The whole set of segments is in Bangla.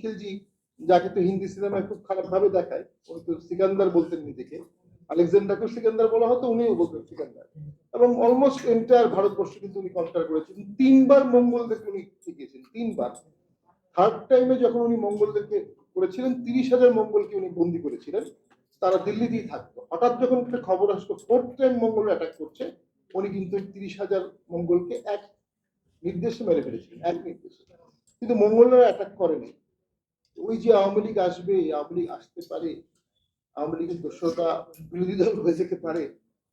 খিলজি, যাকে তো হিন্দি সিনেমায় খুব দেখায় উনি তো সিকান্দার বলতেন নিজেকে। আলেকজান্ডারকে সিকান্দার বলা হতো, উনিও বলতেন সিকান্দার। এবং অলমোস্ট এন্টায়ার ভারতবর্ষ কিন্তু উনি করেছেন। তিনবার মঙ্গলদেরকে উনি শিখিয়েছেন তিনবার। থার্ড টাইমে যখন উনি মঙ্গলদেরকে করেছিলেন, তিরিশ হাজার মঙ্গলকে উনি বন্দি করেছিলেন। তারা দিল্লিতেই থাকতো। হঠাৎ যখন একটা খবর আসলো ফোর্থ টাইম মঙ্গল অ্যাটাক করছে, উনি কিন্তু তিরিশ হাজার মঙ্গলকে এক নির্দেশে মেরে ফেলেছিলেন, এক নির্দেশে। কিন্তু মঙ্গলরা অ্যাটাক করেনি ওই যে আওয়ামী লীগ আসবে, আওয়ামী লীগ আসতে পারে, আওয়ামী লীগের দোষতা বিরোধী দল হয়ে যেতে পারে,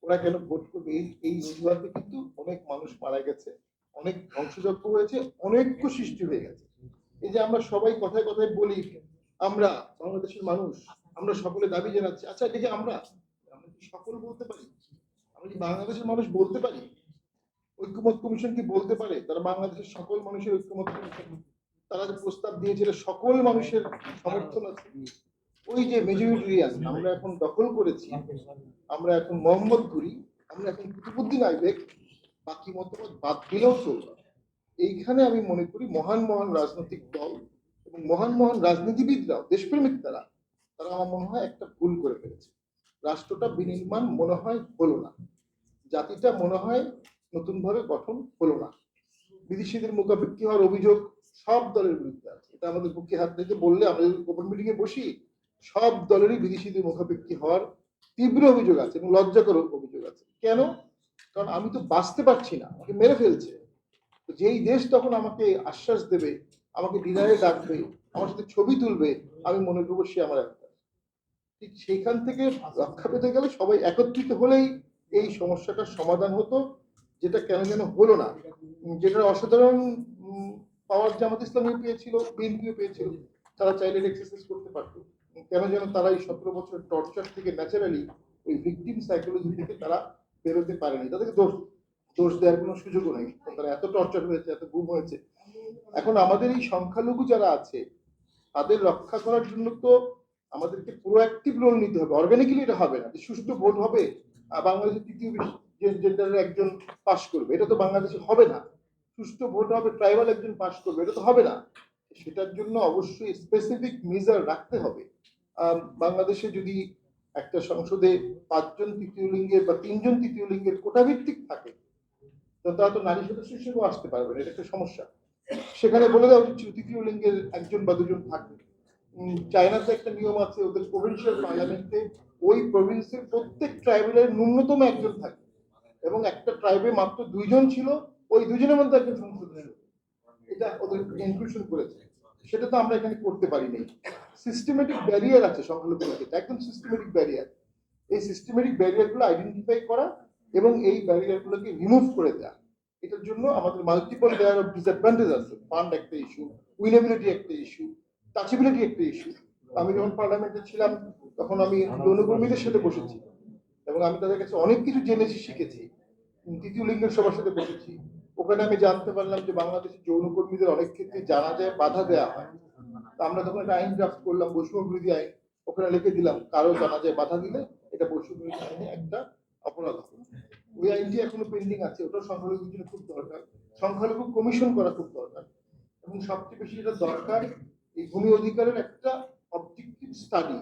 ওরা কেন ভোট করবে? এই এই অজুহাতে কিন্তু অনেক মানুষ মারা গেছে, অনেক ধ্বংসযজ্ঞ হয়েছে, অনেক সৃষ্টি হয়ে গেছে। এই যে আমরা সবাই কথায় কথায় বলি, আমরা বাংলাদেশের মানুষ, আমরা সকলে দাবি জানাচ্ছি আচ্ছা এটা কি আমরা আমরা কি সকল বলতে পারি? আমরা কি বাংলাদেশের মানুষ বলতে পারি? ঐক্যমত কমিশন কি বলতে পারে? তারা বাংলাদেশের সকল মানুষের ঐক্যমত কমিশন। তারা যে প্রস্তাব দিয়েছিল, সকল মানুষের সমর্থন আছে। ওই যে মেজরিটিরিয়ান আমরা এখন দখল করেছি। আমরা এখন মোহাম্মদ ঘুরি আমরা এখন কুতুবুদ্দিন আইবেক বাকি মতামত বাদ দিলেও চলবে এইখানে আমি মনে করি মহান মহান রাজনৈতিক দল এবং মহান মহান রাজনীতিবিদরাও দেশপ্রেমিক তারা তারা আমার মনে হয় একটা ভুল করে ফেলেছে। রাষ্ট্রটা বিনির্মাণ মনে হয় হলো না। জাতিটা মনে হয় নতুনভাবে গঠন হলো না। বিদেশিদের মুখাপেক্ষি হওয়ার অভিযোগ সব দলের বিরুদ্ধে আছে। এটা আমাদের বুকে হাত রেখে বললে আমরা যদি ওপেন মিটিং এ বসি, সব দলেরই বিদেশিদের মুখাপেক্ষি হওয়ার তীব্র অভিযোগ আছে এবং লজ্জাকর অভিযোগ আছে। কেন? কারণ আমি তো বাঁচতে পারছি না, আমাকে মেরে ফেলছে। তো যেই দেশ তখন আমাকে আশ্বাস দেবে, আমাকে ডিনারে ডাকবে, আমার সাথে ছবি তুলবে, আমি মনে করব সে আমার একটা। ঠিক সেইখান থেকে রক্ষা পেতে গেলে সবাই একত্রিত হলেই এই সমস্যাটার সমাধান হতো, যেটা কেন যেন হলো না। যেটা অসাধারণ পাওয়ার জামাত ইসলামী পেয়েছিল, বিএনপিও পেয়েছিল, তারা চাইলে এক্সারসাইজ করতে পারতো। কেন যেন তারা এই সতেরো বছর টর্চার থেকে ন্যাচারালি ওই ভিকটিম সাইকোলজি থেকে তারা বেরোতে পারেনি। তাদেরকে দোষ দোষ দেওয়ার কোনো সুযোগও নেই। তারা এত টর্চার হয়েছে, এত গুম হয়েছে। এখন আমাদের এই সংখ্যালঘু যারা আছে, তাদের রক্ষা করার জন্য তো আমাদেরকে প্রোঅ্যাক্টিভ রোল নিতে হবে। অর্গানিক্যালি এটা হবে না। সুষ্ঠু ভোট হবে বাংলাদেশের তৃতীয় জেন্ডারের একজন পাশ করবে, এটা তো বাংলাদেশে হবে না। সুষ্ঠু ভোট হবে ট্রাইবাল একজন পাশ করবে, এটা তো হবে না। সেটার জন্য অবশ্যই স্পেসিফিক মেজার রাখতে হবে। বাংলাদেশে যদি একটা সংসদে পাঁচজন তৃতীয় লিঙ্গের বা তিনজন তৃতীয় লিঙ্গের কোটা ভিত্তিক থাকে, তো তারা তো নারী সদস্য হিসেবেও আসতে পারবে না, এটা একটা সমস্যা। সেখানে বলে দেওয়া উচিত তৃতীয় লিঙ্গের একজন বা দুজন থাকবে। চায়নাতে একটা নিয়ম আছে, ওদের প্রভিন্সিয়াল পার্লামেন্টে ওই প্রভিন্সের প্রত্যেক ট্রাইবেলের ন্যূনতম একজন থাকে। এবং একটা ট্রাইবে মাত্র দুইজন ছিল ওই দুজনের মধ্যে সংসদ ছিল এটা ওদের ইনক্লুশন করেছে। সেটা তো আমরা এখানে করতে পারি নাই। সিস্টেমেটিক ব্যারিয়ার আছে সংখ্যালঘুদের ক্ষেত্রে। একদম সিস্টেমেটিক ব্যারিয়ার এই সিস্টেমেটিক ব্যারিয়ারগুলো আইডেন্টিফাই করা এবং এই ব্যারিয়ারগুলোকে রিমুভ করে দেওয়া এটার জন্য আমাদের মাল্টিপল লেয়ার অফ ডিসঅ্যাডভান্টেজ আছে। ফান্ড একটা ইস্যু উইনেবিলিটি একটা ইস্যু টাচেবিলিটি একটা ইস্যু আমি যখন পার্লামেন্টে ছিলাম, তখন আমি যৌনকর্মীদের সাথে বসেছি। এবং আমি তাদের কাছে অনেক কিছু জেনেছি, শিখেছি। তৃতীয় লিঙ্গের সবার সাথে বসেছি। ওখানে আমি জানতে পারলাম যে বাংলাদেশের যৌনকর্মীদের অনেক ক্ষেত্রে জানা যায় বাধা দেওয়া হয়। আমরা তখন একটা আইন ড্রাফট করলাম, বৈষম্য বিরোধী আইন, ওখানে লিখে দিলাম, কারও জানা যায় বাধা দিলে এটা বৈষম্য বিরোধী আইনে একটা অপরাধ ওই আইনটি এখনও পেন্ডিং আছে ওটা সংখ্যালঘুর জন্য খুব দরকার। সংখ্যালঘু কমিশন করা খুব দরকার। এবং সবচেয়ে বেশি যেটা দরকার, এই ভূমি অধিকারের একটা অবজেক্টিভ স্টাডি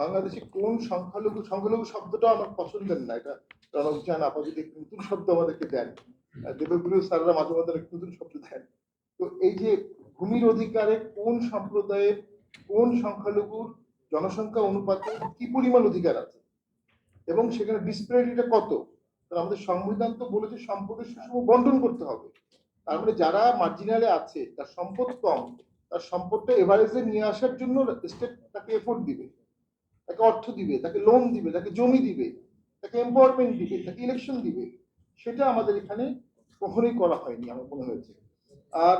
বাংলাদেশে কোন সংখ্যালঘু সংখ্যালঘু শব্দটা আমার পছন্দের না, এটা রণক জান আপাতত নতুন শব্দ আমাদেরকে দেন। দেবগুরু স্যাররা মাঝে মাঝে একটা শব্দ দেন। তো এই যে ভূমির অধিকারে কোন সম্প্রদায়ের কোন সংখ্যালঘুর জনসংখ্যা অনুপাতে কি পরিমাণ অধিকার আছে? এবং সেখানে ডিসপ্যারিটিটা কত? আমাদের সংবিধান তো বলেছে সম্পদের সুষম বন্টন করতে হবে। তার মানে যারা মার্জিনালে আছে, তার সম্পদ কম, তার সম্পদটা এভারেজে নিয়ে আসার জন্য স্টেট তাকে এফোর্ট দিবে। তাকে অর্থ দিবে, তাকে লোন দিবে, তাকে জমি দিবে, তাকে এম্পাওয়ারমেন্ট দিবে, তাকে ইলেকশন দিবে। সেটা আমাদের এখানে কখনোই করা হয়নি আমার মনে হয়েছে। আর